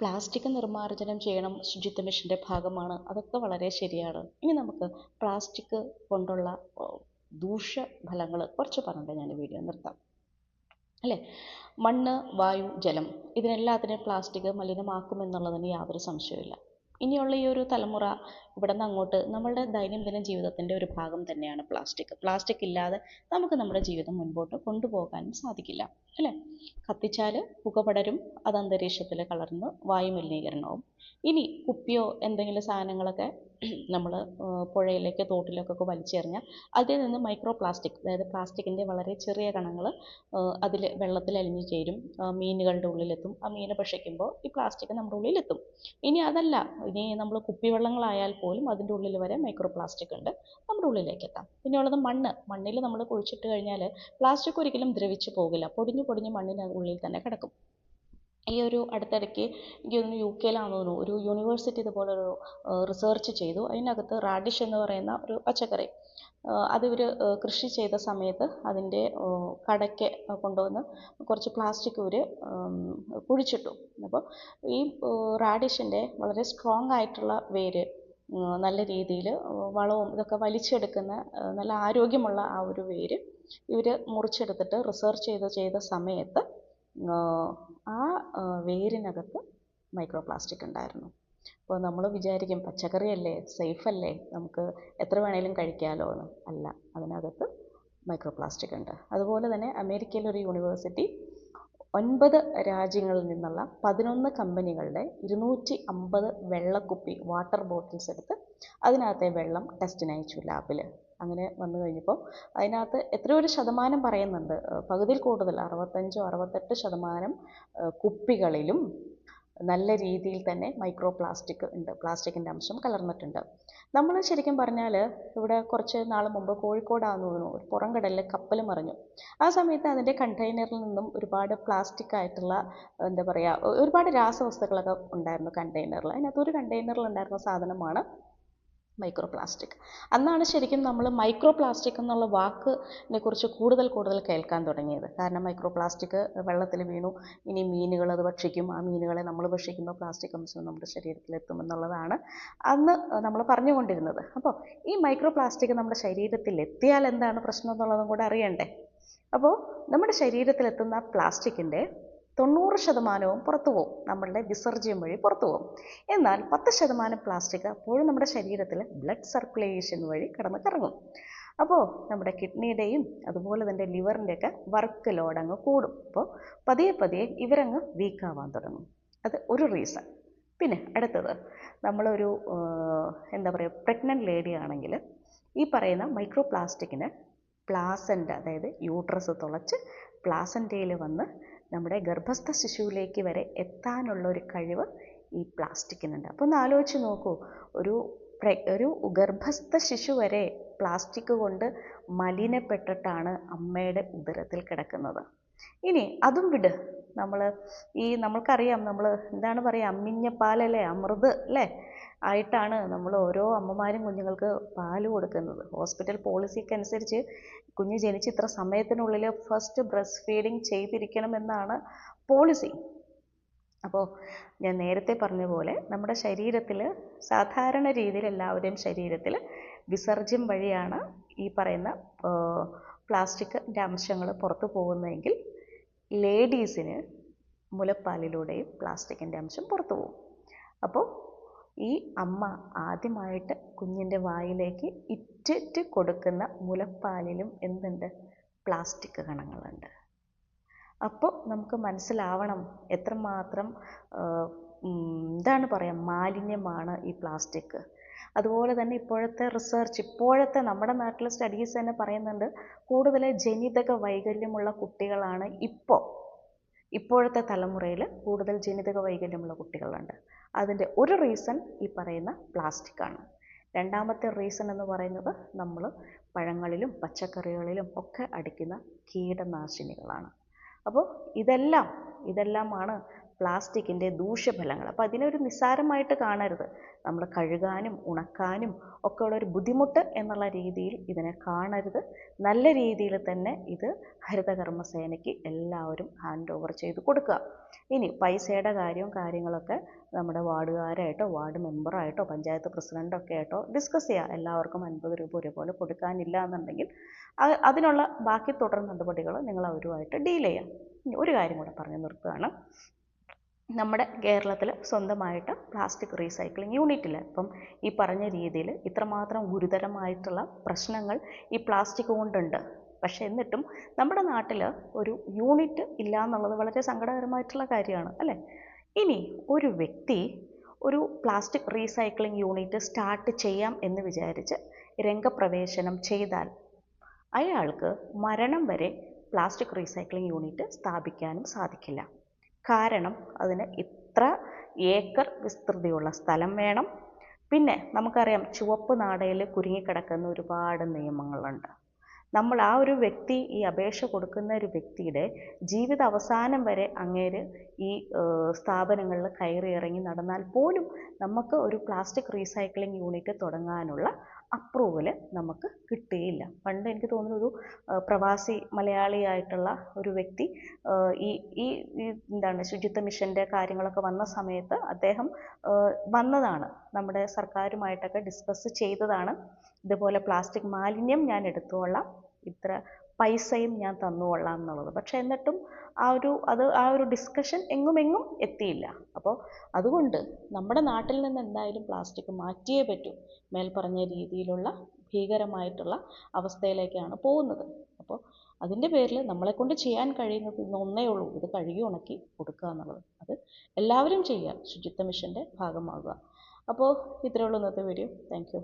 Plastic നിർമ്മാർജനം ചെയ്യണം ശുചിത്വ മിഷന്റെ ഭാഗമാണ്. അതൊക്കെ വളരെ ശരിയാണ്. ഇനി നമുക്ക് പ്ലാസ്റ്റിക് കൊണ്ടുള്ള ദൂഷ്യഫലങ്ങൾ കുറച്ച് പറഞ്ഞിട്ട് ഞാൻ വീഡിയോ നിർത്താം. അല്ലേ? മണ്ണ് വായു ജലം ഇതിനെല്ലാത്തിനെയും പ്ലാസ്റ്റിക് മലിനമാക്കുമെന്നുള്ളതിന് യാതൊരു സംശയവുമില്ല. ഇനിയുള്ള ഈ ഒരു തലമുറ ഇവിടെ നിന്ന് അങ്ങോട്ട് നമ്മളുടെ ദൈനംദിന ജീവിതത്തിന്റെ ഒരു ഭാഗം തന്നെയാണ് പ്ലാസ്റ്റിക്. പ്ലാസ്റ്റിക് ഇല്ലാതെ നമുക്ക് നമ്മുടെ ജീവിതം മുൻപോട്ട് കൊണ്ടുപോകാനും സാധിക്കില്ല അല്ലേ? കത്തിച്ചാൽ പുക പടരും അത് അന്തരീക്ഷത്തിൽ കലർന്ന് വായു മലിനീകരണവും ഇനി കുപ്പിയോ എന്തെങ്കിലും സാധനങ്ങളൊക്കെ നമ്മൾ പുഴയിലേക്ക് തോട്ടിലേക്കൊക്കെ വലിച്ചെറിഞ്ഞാൽ അതിൽ നിന്ന് മൈക്രോ പ്ലാസ്റ്റിക് അതായത് പ്ലാസ്റ്റിക്കിന്റെ വളരെ ചെറിയ കണങ്ങൾ അതിൽ വെള്ളത്തിൽ അലിഞ്ഞു ചേരും. മീനുകളുടെ ഉള്ളിലെത്തും. ആ മീനെ ഭക്ഷിക്കുമ്പോൾ ഈ പ്ലാസ്റ്റിക് നമ്മുടെ ഉള്ളിലെത്തും. ഇനി അതല്ല ഇനി നമ്മൾ കുപ്പിവെള്ളങ്ങളായാൽ പോലും അതിന്റെ ഉള്ളിൽ വരെ മൈക്രോ പ്ലാസ്റ്റിക് ഉണ്ട്. നമ്മുടെ ഉള്ളിലേക്ക് എത്താം. പിന്നെ ഉള്ളത് മണ്ണ്. മണ്ണിൽ നമ്മൾ കുഴിച്ചിട്ട് കഴിഞ്ഞാൽ പ്ലാസ്റ്റിക് ഒരിക്കലും ദ്രവിച്ചു പോകില്ല. പൊടിഞ്ഞു പൊടിഞ്ഞ് മണ്ണിന്റെ ഉള്ളിൽ തന്നെ കിടക്കും. ഈ ഒരു അടുത്തിടയ്ക്ക് എനിക്ക് തോന്നുന്നു യു കെയിലാണെന്ന് തോന്നുന്നു. ഒരു യൂണിവേഴ്സിറ്റി ഇതുപോലൊരു റിസർച്ച് ചെയ്തു. അതിനകത്ത് റാഡിഷ് എന്ന് പറയുന്ന ഒരു പച്ചക്കറി. അതിവർ കൃഷി ചെയ്ത സമയത്ത് അതിന്റെ കടയ്ക്ക് കൊണ്ടുവന്ന് കുറച്ച് പ്ലാസ്റ്റിക് ഇവർ കുഴിച്ചിട്ടു. അപ്പോൾ ഈ റാഡിഷിന്റെ വളരെ സ്ട്രോങ് ആയിട്ടുള്ള വേര് നല്ല രീതിയിൽ വളവും ഇതൊക്കെ വലിച്ചെടുക്കുന്ന നല്ല ആരോഗ്യമുള്ള ആ ഒരു വേര് ഇവർ മുറിച്ചെടുത്തിട്ട് റിസർച്ച് ചെയ്ത് ചെയ്ത സമയത്ത് ആ വേരിനകത്ത് മൈക്രോ പ്ലാസ്റ്റിക് ഉണ്ടായിരുന്നു. അപ്പോൾ നമ്മൾ വിചാരിക്കും പച്ചക്കറിയല്ലേ സേഫ് അല്ലേ നമുക്ക് എത്ര വേണേലും കഴിക്കാമല്ലോ എന്ന്. അല്ല അതിനകത്ത് മൈക്രോ പ്ലാസ്റ്റിക് ഉണ്ട്. അതുപോലെ തന്നെ അമേരിക്കയിലെ ഒരു യൂണിവേഴ്സിറ്റി ഒൻപത് രാജ്യങ്ങളിൽ നിന്നുള്ള പതിനൊന്ന് കമ്പനികളുടെ ഇരുന്നൂറ്റി അമ്പത് വെള്ളക്കുപ്പി വാട്ടർ ബോട്ടിൽസ് എടുത്ത് അതിനകത്തെ വെള്ളം ടെസ്റ്റിന് അയച്ചു ലാബിൽ അങ്ങനെ വന്നു കഴിഞ്ഞപ്പോൾ അതിനകത്ത് എത്രയോ ഒരു ശതമാനം പറയുന്നുണ്ട്. പകുതിയിൽ കൂടുതൽ അറുപത്തഞ്ചോ അറുപത്തെട്ട് ശതമാനം കുപ്പികളിലും നല്ല രീതിയിൽ തന്നെ മൈക്രോ പ്ലാസ്റ്റിക് ഉണ്ട്. പ്ലാസ്റ്റിക്കിന്റെ അംശം കലർന്നിട്ടുണ്ട്. നമ്മൾ ശരിക്കും പറഞ്ഞാൽ ഇവിടെ കുറച്ച് നാൾ മുമ്പ് കോഴിക്കോടാന്ന് തോന്നുന്നു ഒരു പുറം കടലിൽ കപ്പൽ മറിഞ്ഞു. ആ സമയത്ത് അതിന്റെ കണ്ടെയ്നറിൽ നിന്നും ഒരുപാട് പ്ലാസ്റ്റിക് ആയിട്ടുള്ള എന്താ പറയുക ഒരുപാട് രാസവസ്തുക്കളൊക്കെ ഉണ്ടായിരുന്നു കണ്ടെയ്നറിൽ അതിനകത്ത് ഒരു കണ്ടെയ്നറിൽ ഉണ്ടായിരുന്ന സാധനമാണ് മൈക്രോ പ്ലാസ്റ്റിക് അന്നാണ് ശരിക്കും നമ്മൾ മൈക്രോ പ്ലാസ്റ്റിക് എന്നുള്ള വാക്കിനെ കുറിച്ച് കൂടുതൽ കൂടുതൽ കേൾക്കാൻ തുടങ്ങിയത്. കാരണം മൈക്രോ പ്ലാസ്റ്റിക് വെള്ളത്തിൽ വീണു. ഇനി മീനുകൾ അത് ഭക്ഷിക്കും. ആ മീനുകളെ നമ്മൾ ഭക്ഷിക്കുമ്പോൾ പ്ലാസ്റ്റിക് അംശം നമ്മുടെ ശരീരത്തിൽ എത്തുമെന്നുള്ളതാണ് അന്ന് നമ്മൾ പറഞ്ഞുകൊണ്ടിരുന്നത്. അപ്പോൾ ഈ മൈക്രോ പ്ലാസ്റ്റിക് നമ്മുടെ ശരീരത്തിൽ എത്തിയാൽ എന്താണ് പ്രശ്നം എന്നുള്ളതും കൂടെ അറിയണ്ടേ? അപ്പോൾ നമ്മുടെ ശരീരത്തിൽ ശരീരത്തിലെത്തുന്ന പ്ലാസ്റ്റിക്കിന്റെ തൊണ്ണൂറ് ശതമാനവും പുറത്തു പോകും നമ്മളുടെ വിസർജ്യം വഴി പുറത്തു പോകും എന്നാൽ പത്ത് ശതമാനം പ്ലാസ്റ്റിക് അപ്പോഴും നമ്മുടെ ശരീരത്തിൽ ബ്ലഡ് സർക്കുലേഷൻ വഴി കടന്ന് കറങ്ങും അപ്പോൾ നമ്മുടെ കിഡ്നിയുടെയും അതുപോലെ തന്നെ ലിവറിന്റെയൊക്കെ വർക്ക് ലോഡ് അങ്ങ് കൂടും. അപ്പോൾ പതിയെ പതിയെ ഇവരങ്ങ് വീക്കാവാൻ തുടങ്ങും. അത് ഒരു റീസൺ പിന്നെ അടുത്തത് നമ്മളൊരു എന്താ പറയുക പ്രഗ്നന്റ് ലേഡി ആണെങ്കിൽ ഈ പറയുന്ന മൈക്രോ പ്ലാസ്റ്റിക്കിന് പ്ലാസന്റ അതായത് യൂട്രസ് തുളച്ച് പ്ലാസന്റയിൽ വന്ന് നമ്മുടെ ഗർഭസ്ഥ ശിശുവിലേക്ക് വരെ എത്താനുള്ള ഒരു കഴിവ് ഈ പ്ലാസ്റ്റിക്കിനുണ്ട്. അപ്പോൾ ഒന്ന് ആലോചിച്ച് നോക്കൂ. ഒരു ഒരു ഗർഭസ്ഥ ശിശു വരെ പ്ലാസ്റ്റിക് കൊണ്ട് മലിനപ്പെട്ടിട്ടാണ് അമ്മയുടെ ഉദരത്തിൽ കിടക്കുന്നത്. ഇനി അതും വിട്. നമ്മൾ ഈ നമ്മൾക്കറിയാം നമ്മൾ എന്താണ് പറയുക അമ്മിഞ്ഞ പാലല്ലേ അമൃത് അല്ലേ? ആയിട്ടാണ് നമ്മൾ ഓരോ അമ്മമാരും കുഞ്ഞുങ്ങൾക്ക് പാൽ കൊടുക്കുന്നത്. ഹോസ്പിറ്റൽ പോളിസിക്ക് അനുസരിച്ച് കുഞ്ഞ് ജനിച്ച് ഇത്ര സമയത്തിനുള്ളിൽ ഫസ്റ്റ് ബ്രസ്റ്റ് ഫീഡിങ് ചെയ്തിരിക്കണമെന്നാണ് പോളിസി. അപ്പോൾ ഞാൻ നേരത്തെ പറഞ്ഞ പോലെ നമ്മുടെ ശരീരത്തിൽ സാധാരണ രീതിയിൽ എല്ലാവരുടെയും ശരീരത്തിൽ വിസർജ്യം വഴിയാണ് ഈ പറയുന്ന പ്ലാസ്റ്റിക്കിന്റെ അംശങ്ങൾ പുറത്തു പോകുന്നതെങ്കിൽ ലേഡീസിന് മുലപ്പാലിലൂടെയും പ്ലാസ്റ്റിക്കിന്റെ അംശം പുറത്തു പോകും. അപ്പോൾ ഈ അമ്മ ആദ്യമായിട്ട് കുഞ്ഞിന്റെ വായിലേക്ക് ഇറ്റിറ്റ് കൊടുക്കുന്ന മുലപ്പാലിലും എന്തുണ്ട്? പ്ലാസ്റ്റിക് കണങ്ങളുണ്ട്. അപ്പോൾ നമുക്ക് മനസ്സിലാവണം എത്രമാത്രം എന്താണ് പറയുക മാലിന്യമാണ് ഈ പ്ലാസ്റ്റിക്. അതുപോലെ തന്നെ ഇപ്പോഴത്തെ റിസർച്ച് ഇപ്പോഴത്തെ നമ്മുടെ നാട്ടിലെ സ്റ്റഡീസ് തന്നെ പറയുന്നുണ്ട് കൂടുതൽ ജനിതക വൈകല്യമുള്ള കുട്ടികളാണ് ഇപ്പോൾ ഇപ്പോഴത്തെ തലമുറയിൽ കൂടുതൽ ജനിതക വൈകല്യമുള്ള കുട്ടികളുണ്ട്. അതിന്റെ ഒരു റീസൺ ഈ പറയുന്ന പ്ലാസ്റ്റിക് ആണ്. രണ്ടാമത്തെ റീസൺ എന്ന് പറയുന്നത് നമ്മൾ പഴങ്ങളിലും പച്ചക്കറികളിലും ഒക്കെ അടിക്കുന്ന കീടനാശിനികളാണ്. അപ്പോൾ ഇതെല്ലാം ഇതെല്ലാമാണ് പ്ലാസ്റ്റിക്കിന്റെ ദൂഷ്യഫലങ്ങൾ. അപ്പോൾ അതിനൊരു നിസ്സാരമായിട്ട് കാണരുത്. നമ്മൾ കഴുകാനും ഉണക്കാനും ഒക്കെ ഉള്ളൊരു ബുദ്ധിമുട്ട് എന്നുള്ള രീതിയിൽ ഇതിനെ കാണരുത്. നല്ല രീതിയിൽ തന്നെ ഇത് ഹരിതകർമ്മസേനയ്ക്ക് എല്ലാവരും ഹാൻഡ് ഓവർ ചെയ്ത് കൊടുക്കുക. ഇനി പൈസയുടെ കാര്യവും കാര്യങ്ങളൊക്കെ നമ്മുടെ വാർഡുകാരായിട്ടോ വാർഡ് മെമ്പറായിട്ടോ പഞ്ചായത്ത് പ്രസിഡന്റൊക്കെ ആയിട്ടോ ഡിസ്കസ് ചെയ്യുക എല്ലാവർക്കും അൻപത് രൂപ ഒരുപോലെ കൊടുക്കാനില്ല എന്നുണ്ടെങ്കിൽ അതിനുള്ള ബാക്കി തുടർ നടപടികൾ നിങ്ങൾ അവരുമായിട്ട് ഡീൽ ചെയ്യാം. ഒരു കാര്യം കൂടെ പറഞ്ഞു നിർത്തുകയാണ്. നമ്മുടെ കേരളത്തിൽ സ്വന്തമായിട്ട് പ്ലാസ്റ്റിക് റീസൈക്ലിംഗ് യൂണിറ്റില്ല ഇപ്പം ഈ പറഞ്ഞ രീതിയിൽ ഇത്രമാത്രം ഗുരുതരമായിട്ടുള്ള പ്രശ്നങ്ങൾ ഈ പ്ലാസ്റ്റിക് കൊണ്ടുണ്ട്. പക്ഷേ എന്നിട്ടും നമ്മുടെ നാട്ടിൽ ഒരു യൂണിറ്റ് ഇല്ല എന്നുള്ളത് വളരെ സങ്കടകരമായിട്ടുള്ള കാര്യമാണ് അല്ലേ? ഇനി ഒരു വ്യക്തി ഒരു പ്ലാസ്റ്റിക് റീസൈക്ലിംഗ് യൂണിറ്റ് സ്റ്റാർട്ട് ചെയ്യാം എന്ന് വിചാരിച്ച് രംഗപ്രവേശനം ചെയ്താൽ അയാൾക്ക് മരണം വരെ പ്ലാസ്റ്റിക് റീസൈക്ലിംഗ് യൂണിറ്റ് സ്ഥാപിക്കാനും സാധിക്കില്ല. കാരണം അതിന് ഇത്ര ഏക്കർ വിസ്തൃതിയുള്ള സ്ഥലം വേണം. പിന്നെ നമുക്കറിയാം ചുവപ്പ് നാടയിൽ കുരുങ്ങിക്കിടക്കുന്ന ഒരുപാട് നിയമങ്ങളുണ്ട്. നമ്മൾ ആ ഒരു വ്യക്തി ഈ അപേക്ഷ കൊടുക്കുന്ന ഒരു വ്യക്തിയുടെ ജീവിത അവസാനം വരെ അങ്ങേര് ഈ സ്ഥാപനങ്ങളിൽ കയറി ഇറങ്ങി നടന്നാൽ പോലും നമുക്ക് ഒരു പ്ലാസ്റ്റിക് റീസൈക്ലിംഗ് യൂണിറ്റ് തുടങ്ങാനുള്ള അപ്രൂവൽ നമുക്ക് കിട്ടുകയില്ല. പണ്ട് എനിക്ക് തോന്നുന്നു ഒരു പ്രവാസി മലയാളിയായിട്ടുള്ള ഒരു വ്യക്തി ഈ ഈ എന്താണ് ശുചിത്വ മിഷന്റെ കാര്യങ്ങളൊക്കെ വന്ന സമയത്ത് അദ്ദേഹം വന്നതാണ്. നമ്മുടെ സർക്കാരുമായിട്ടൊക്കെ ഡിസ്കസ് ചെയ്തതാണ്. ഇതുപോലെ പ്ലാസ്റ്റിക് മാലിന്യം ഞാൻ എടുത്തോളാം ഇത്ര പൈസയും ഞാൻ തന്നുകൊള്ളാം എന്നുള്ളത്. പക്ഷെ എന്നിട്ടും ആ ഒരു അത് ആ ഒരു ഡിസ്കഷൻ എങ്ങും എങ്ങും എത്തിയില്ല. അപ്പോൾ അതുകൊണ്ട് നമ്മുടെ നാട്ടിൽ നിന്ന് എന്തായാലും പ്ലാസ്റ്റിക് മാറ്റിയേ പറ്റൂ. മേൽപ്പറഞ്ഞ രീതിയിലുള്ള ഭീകരമായിട്ടുള്ള അവസ്ഥയിലേക്കാണ് പോകുന്നത്. അപ്പോൾ അതിന്റെ പേരിൽ നമ്മളെക്കൊണ്ട് ചെയ്യാൻ കഴിയുന്നത് ഇന്ന് ഒന്നേ ഉള്ളൂ. ഇത് കഴുകി ഉണക്കി കൊടുക്കുക എന്നുള്ളത്. അത് എല്ലാവരും ചെയ്യുക. ശുചിത്വ മിഷന്റെ ഭാഗമാകുക. അപ്പോൾ ഇത്രയേ ഉള്ളൂ ഇന്നത്തെ വീഡിയോ താങ്ക്